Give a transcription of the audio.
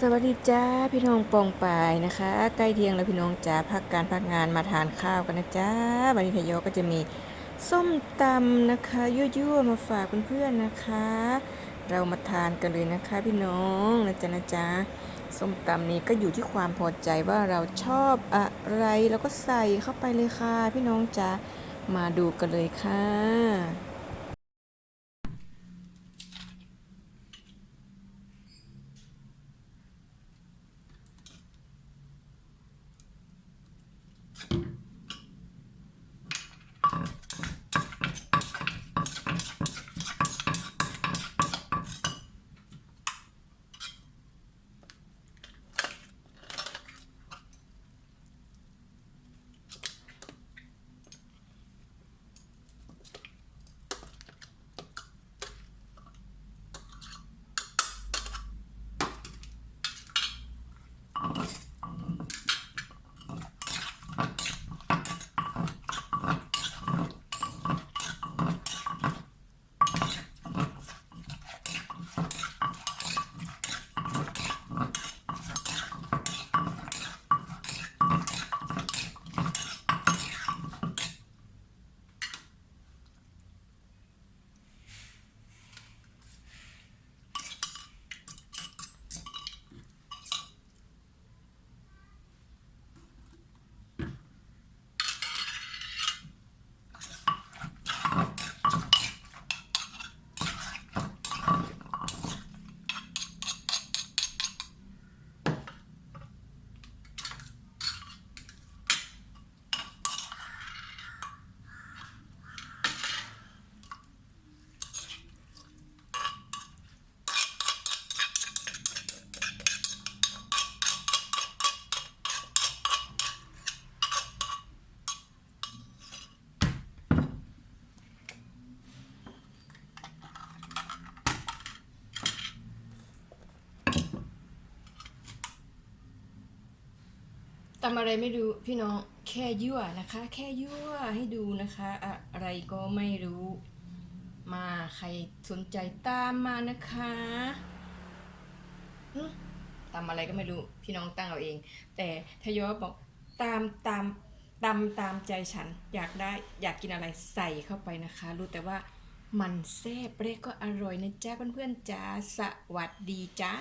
สวัสดีจ้าพี่น้องปองปายนะคะ ใกล้เที่ยงแล้วพี่น้องจ้าพักการพักงานมาทานข้าวกันนะจ้าวันนี้ทยอก็จะมีส้มตำนะคะยั่วๆมาฝากเพื่อนๆนะคะ เรามาทานกันเลยนะคะ พี่น้องนะจ๊ะนะจ๊ะส้มตำนี้ก็อยู่ที่ความพอใจว่าเราชอบอะไรแล้วก็ใส่เข้าไปเลยค่ะ พี่น้องจ้ามาดูกันเลยค่ะ ตำอะไรไม่รู้พี่น้องแค่ยั่วนะคะ แค่ยั่วให้ดูนะคะ อะไรก็ไม่รู้ มาใครสนใจตามมานะคะหึตำอะไรก็ไม่รู้พี่น้องตั้งเอาเอง แต่ทยอยบอกตามตามตำตามใจฉันอยากได้อยากกินอะไรใส่เข้าไปนะคะ รู้แต่ว่ามันแซ่บเล็กก็อร่อยนะจ๊ะเพื่อนๆจ้าสวัสดีจ้า